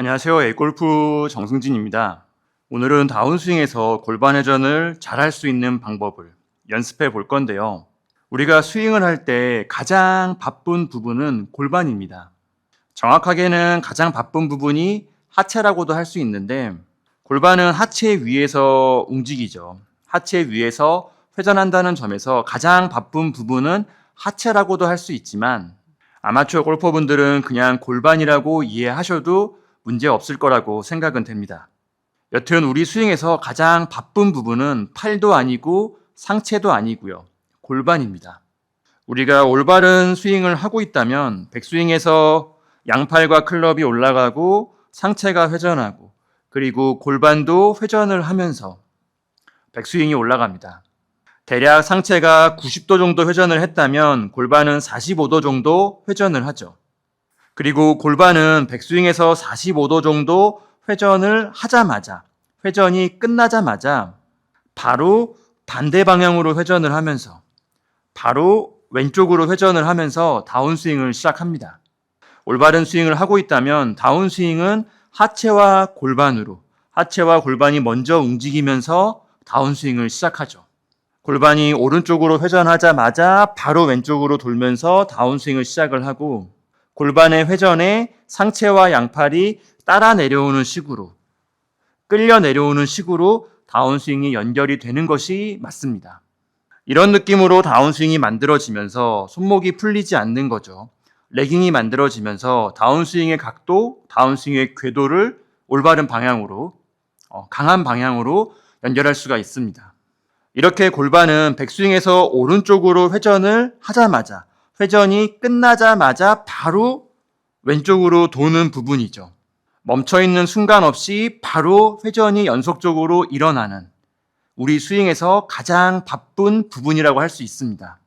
안녕하세요. 에골프 정승진입니다. 오늘은 다운스윙에서 골반 회전을 잘할 수 있는 방법을 연습해 볼 건데요. 우리가 스윙을 할 때 가장 바쁜 부분은 골반입니다. 정확하게는 가장 바쁜 부분이 하체라고도 할 수 있는데 골반은 하체 위에서 움직이죠. 하체 위에서 회전한다는 점에서 가장 바쁜 부분은 하체라고도 할 수 있지만 아마추어 골퍼분들은 그냥 골반이라고 이해하셔도 문제 없을 거라고 생각은 됩니다. 여튼 우리 스윙에서 가장 바쁜 부분은 팔도 아니고 상체도 아니고요. 골반입니다. 우리가 올바른 스윙을 하고 있다면 백스윙에서 양팔과 클럽이 올라가고 상체가 회전하고 그리고 골반도 회전을 하면서 백스윙이 올라갑니다. 대략 상체가 90도 정도 회전을 했다면 골반은 45도 정도 회전을 하죠. 그리고 골반은 백스윙에서 45도 정도 회전을 하자마자 회전이 끝나자마자 바로 반대 방향으로 회전을 하면서 바로 왼쪽으로 회전을 하면서 다운스윙을 시작합니다. 올바른 스윙을 하고 있다면 다운스윙은 하체와 골반으로 하체와 골반이 먼저 움직이면서 다운스윙을 시작하죠. 골반이 오른쪽으로 회전하자마자 바로 왼쪽으로 돌면서 다운스윙을 시작을 하고 골반의 회전에 상체와 양팔이 따라 내려오는 식으로 끌려 내려오는 식으로 다운스윙이 연결이 되는 것이 맞습니다. 이런 느낌으로 다운스윙이 만들어지면서 손목이 풀리지 않는 거죠. 레깅이 만들어지면서 다운스윙의 각도, 다운스윙의 궤도를 올바른 방향으로, 어, 강한 방향으로 연결할 수가 있습니다. 이렇게 골반은 백스윙에서 오른쪽으로 회전을 하자마자, 회전이 끝나자마자 바로 왼쪽으로 도는 부분이죠. 멈춰있는 순간 없이 바로 회전이 연속적으로 일어나는 우리 스윙에서 가장 바쁜 부분이라고 할 수 있습니다.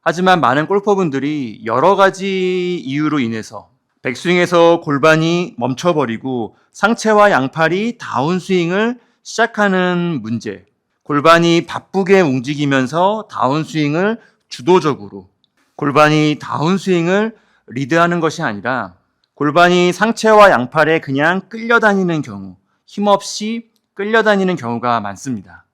하지만 많은 골퍼분들이 여러 가지 이유로 인해서 백스윙에서 골반이 멈춰버리고 상체와 양팔이 다운스윙을 시작하는 문제, 골반이 바쁘게 움직이면서 다운스윙을 주도적으로, 골반이 다운스윙을 리드하는 것이 아니라 골반이 상체와 양팔에 그냥 끌려다니는 경우, 힘없이 끌려다니는 경우가 많습니다.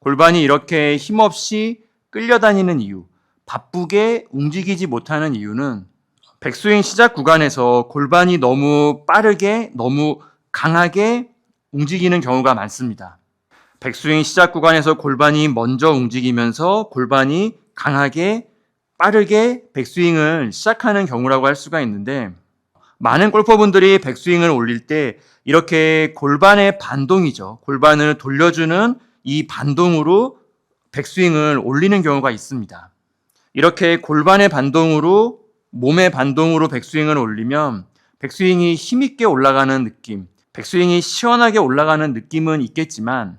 골반이 이렇게 힘없이 끌려다니는 이유, 바쁘게 움직이지 못하는 이유는 백스윙 시작 구간에서 골반이 너무 빠르게, 너무 강하게 움직이는 경우가 많습니다. 백스윙 시작 구간에서 골반이 먼저 움직이면서 골반이 강하게, 빠르게 백스윙을 시작하는 경우라고 할 수가 있는데 많은 골퍼분들이 백스윙을 올릴 때 이렇게 골반의 반동이죠. 골반을 돌려주는 이 반동으로 백스윙을 올리는 경우가 있습니다. 이렇게 골반의 반동으로 몸의 반동으로 백스윙을 올리면 백스윙이 힘있게 올라가는 느낌, 백스윙이 시원하게 올라가는 느낌은 있겠지만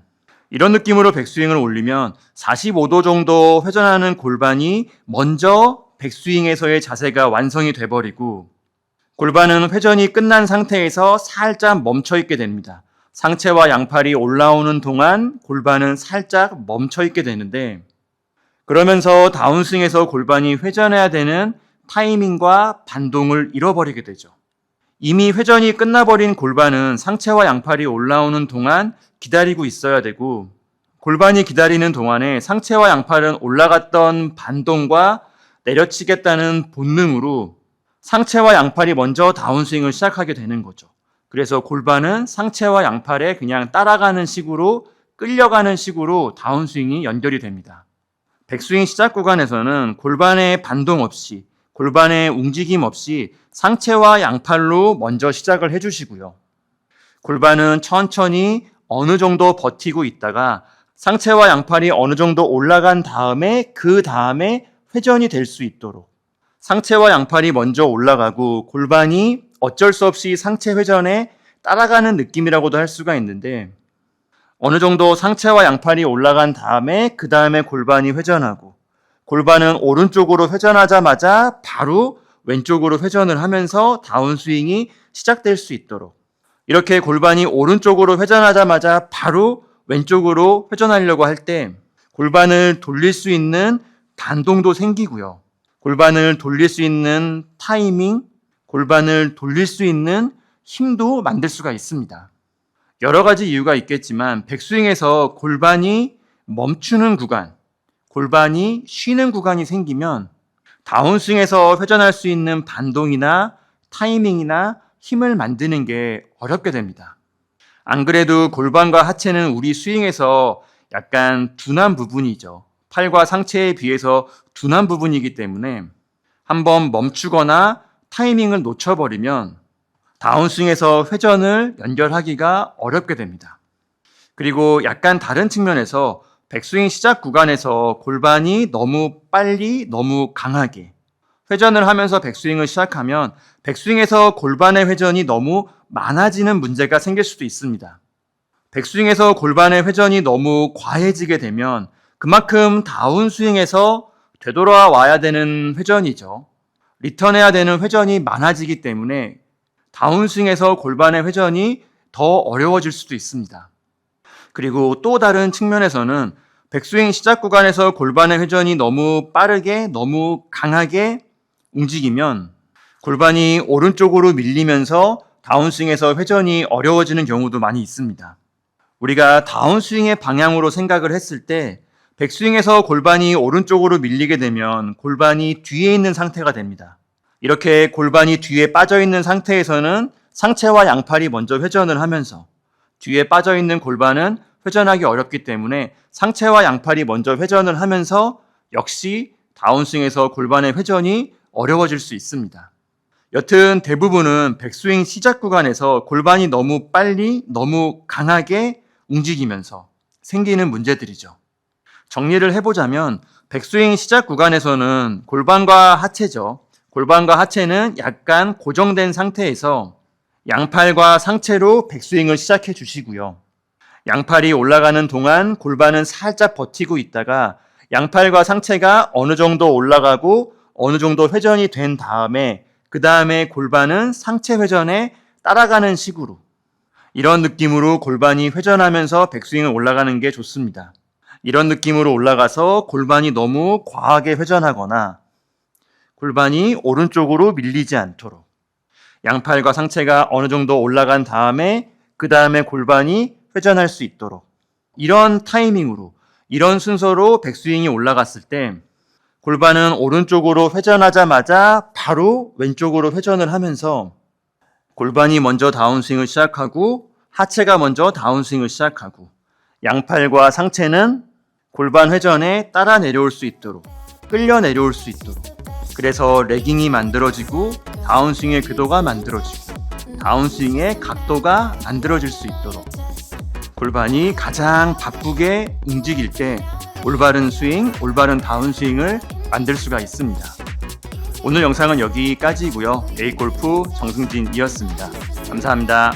이런 느낌으로 백스윙을 올리면 45도 정도 회전하는 골반이 먼저 백스윙에서의 자세가 완성이 돼버리고 골반은 회전이 끝난 상태에서 살짝 멈춰 있게 됩니다. 상체와 양팔이 올라오는 동안 골반은 살짝 멈춰 있게 되는데 그러면서 다운스윙에서 골반이 회전해야 되는 타이밍과 반동을 잃어버리게 되죠. 이미 회전이 끝나버린 골반은 상체와 양팔이 올라오는 동안 기다리고 있어야 되고 골반이 기다리는 동안에 상체와 양팔은 올라갔던 반동과 내려치겠다는 본능으로 상체와 양팔이 먼저 다운스윙을 시작하게 되는 거죠. 그래서 골반은 상체와 양팔에 그냥 따라가는 식으로 끌려가는 식으로 다운스윙이 연결이 됩니다. 백스윙 시작 구간에서는 골반의 반동 없이 골반의 움직임 없이 상체와 양팔로 먼저 시작을 해주시고요. 골반은 천천히 어느 정도 버티고 있다가 상체와 양팔이 어느 정도 올라간 다음에 그 다음에 회전이 될 수 있도록 상체와 양팔이 먼저 올라가고 골반이 어쩔 수 없이 상체 회전에 따라가는 느낌이라고도 할 수가 있는데 어느 정도 상체와 양팔이 올라간 다음에 그 다음에 골반이 회전하고 골반은 오른쪽으로 회전하자마자 바로 왼쪽으로 회전을 하면서 다운스윙이 시작될 수 있도록 이렇게 골반이 오른쪽으로 회전하자마자 바로 왼쪽으로 회전하려고 할 때 골반을 돌릴 수 있는 반동도 생기고요. 골반을 돌릴 수 있는 타이밍, 골반을 돌릴 수 있는 힘도 만들 수가 있습니다. 여러 가지 이유가 있겠지만 백스윙에서 골반이 멈추는 구간, 골반이 쉬는 구간이 생기면 다운스윙에서 회전할 수 있는 반동이나 타이밍이나 힘을 만드는 게 어렵게 됩니다. 안 그래도 골반과 하체는 우리 스윙에서 약간 둔한 부분이죠. 팔과 상체에 비해서 둔한 부분이기 때문에 한번 멈추거나 타이밍을 놓쳐버리면 다운스윙에서 회전을 연결하기가 어렵게 됩니다. 그리고 약간 다른 측면에서 백스윙 시작 구간에서 골반이 너무 빨리, 너무 강하게 회전을 하면서 백스윙을 시작하면 백스윙에서 골반의 회전이 너무 많아지는 문제가 생길 수도 있습니다. 백스윙에서 골반의 회전이 너무 과해지게 되면 그만큼 다운스윙에서 되돌아 와야 되는 회전이죠. 리턴해야 되는 회전이 많아지기 때문에 다운스윙에서 골반의 회전이 더 어려워질 수도 있습니다. 그리고 또 다른 측면에서는 백스윙 시작 구간에서 골반의 회전이 너무 빠르게, 너무 강하게 움직이면 골반이 오른쪽으로 밀리면서 다운스윙에서 회전이 어려워지는 경우도 많이 있습니다. 우리가 다운스윙의 방향으로 생각을 했을 때 백스윙에서 골반이 오른쪽으로 밀리게 되면 골반이 뒤에 있는 상태가 됩니다. 이렇게 골반이 뒤에 빠져 있는 상태에서는 상체와 양팔이 먼저 회전을 하면서 뒤에 빠져 있는 골반은 회전하기 어렵기 때문에 상체와 양팔이 먼저 회전을 하면서 역시 다운스윙에서 골반의 회전이 어려워질 수 있습니다. 여튼 대부분은 백스윙 시작 구간에서 골반이 너무 빨리, 너무 강하게 움직이면서 생기는 문제들이죠. 정리를 해보자면 백스윙 시작 구간에서는 골반과 하체죠. 골반과 하체는 약간 고정된 상태에서 양팔과 상체로 백스윙을 시작해 주시고요. 양팔이 올라가는 동안 골반은 살짝 버티고 있다가 양팔과 상체가 어느 정도 올라가고 어느 정도 회전이 된 다음에 그 다음에 골반은 상체 회전에 따라가는 식으로 이런 느낌으로 골반이 회전하면서 백스윙을 올라가는 게 좋습니다. 이런 느낌으로 올라가서 골반이 너무 과하게 회전하거나 골반이 오른쪽으로 밀리지 않도록 양팔과 상체가 어느 정도 올라간 다음에 그 다음에 골반이 회전할 수 있도록. 이런 타이밍으로 이런 순서로 백스윙이 올라갔을 때 골반은 오른쪽으로 회전하자마자 바로 왼쪽으로 회전을 하면서 골반이 먼저 다운스윙을 시작하고 하체가 먼저 다운스윙을 시작하고 양팔과 상체는 골반 회전에 따라 내려올 수 있도록 끌려 내려올 수 있도록. 그래서 레깅이 만들어지고 다운스윙의 궤도가 만들어지고 다운스윙의 각도가 만들어질 수 있도록 골반이 가장 바쁘게 움직일 때 올바른 스윙, 올바른 다운스윙을 만들 수가 있습니다. 오늘 영상은 여기까지고요. 네이골프 정승진이었습니다. 감사합니다.